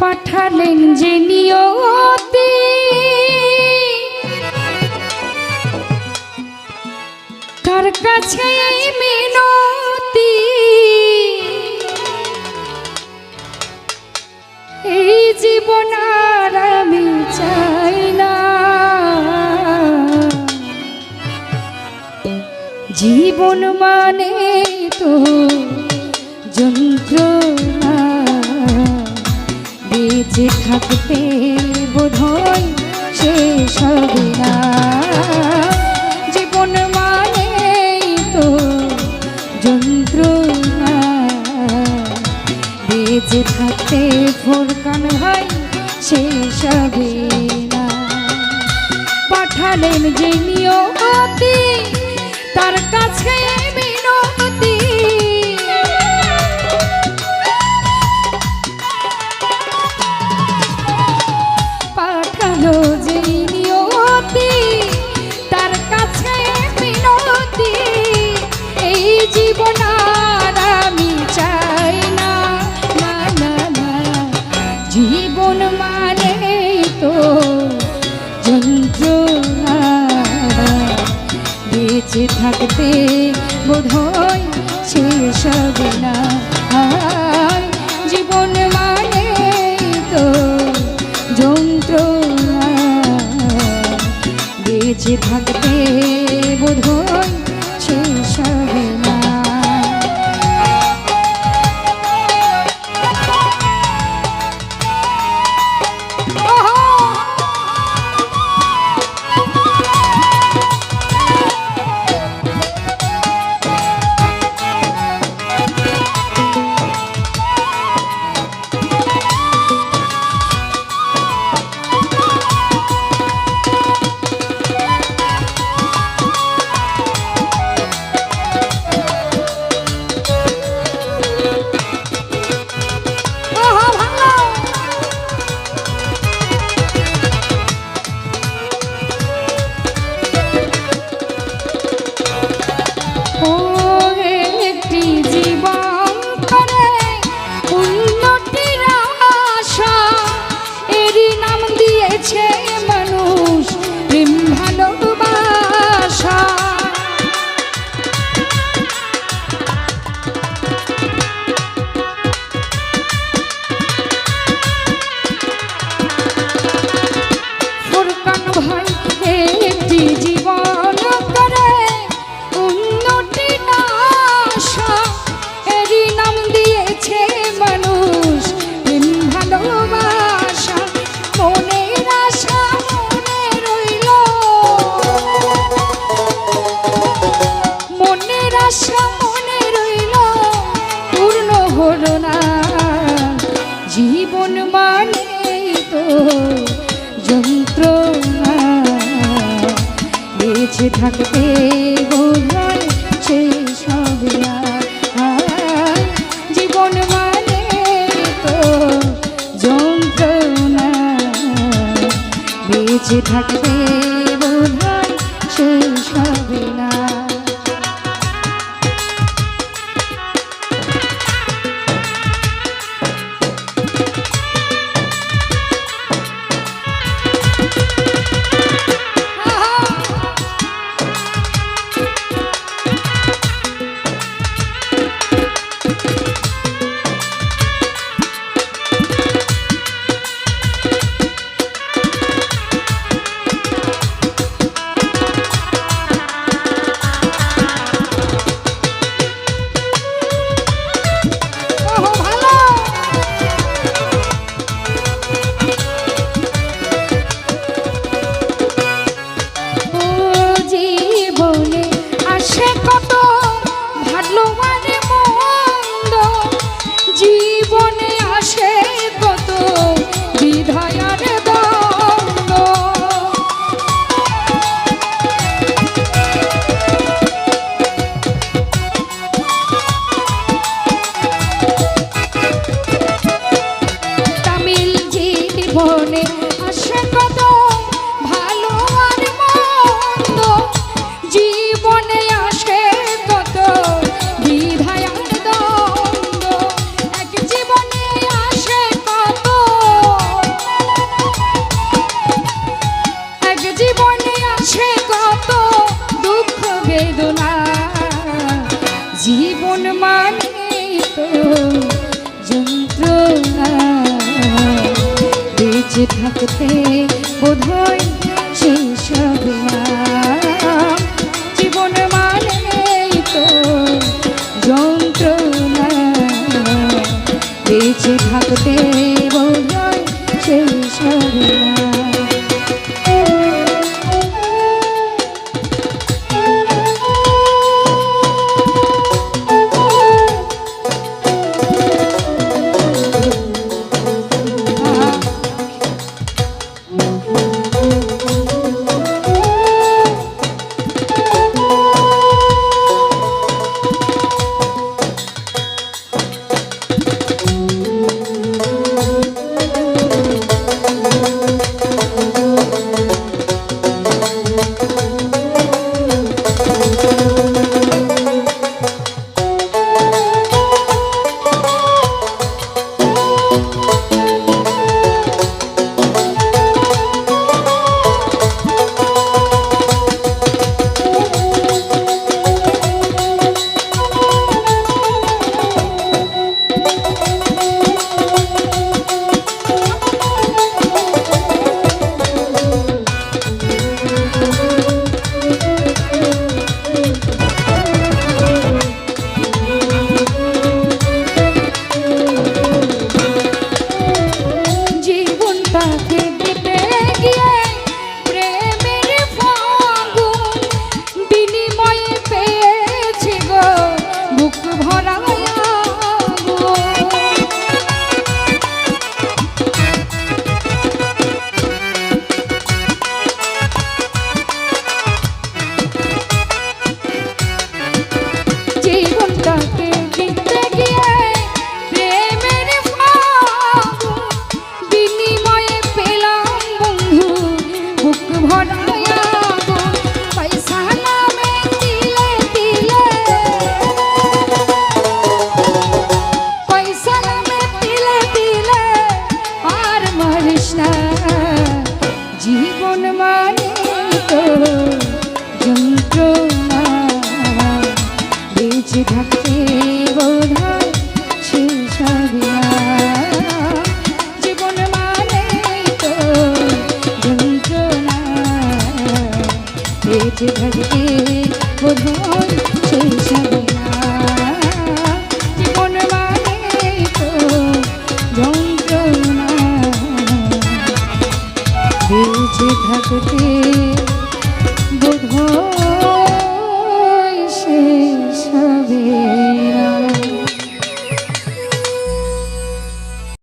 পাঠালেন যে নিয়তি তার কাছে মিনতি। এই জীবন আর আমি চাই না। জীবন মানে তো যন্ত্রণা বেঁচে থাকতে শেষ হবে না। জীবন মানে তো যন্ত্রণা। বেঁচে থাকতে ফোরকান হয় হবে না। পাঠালেন যে নিয়তি তার কাছে শেষ হবে না মানে তো থাকতে বোধহয় বেঁচে থাকতে বোধহয় শেষ হবে না। करते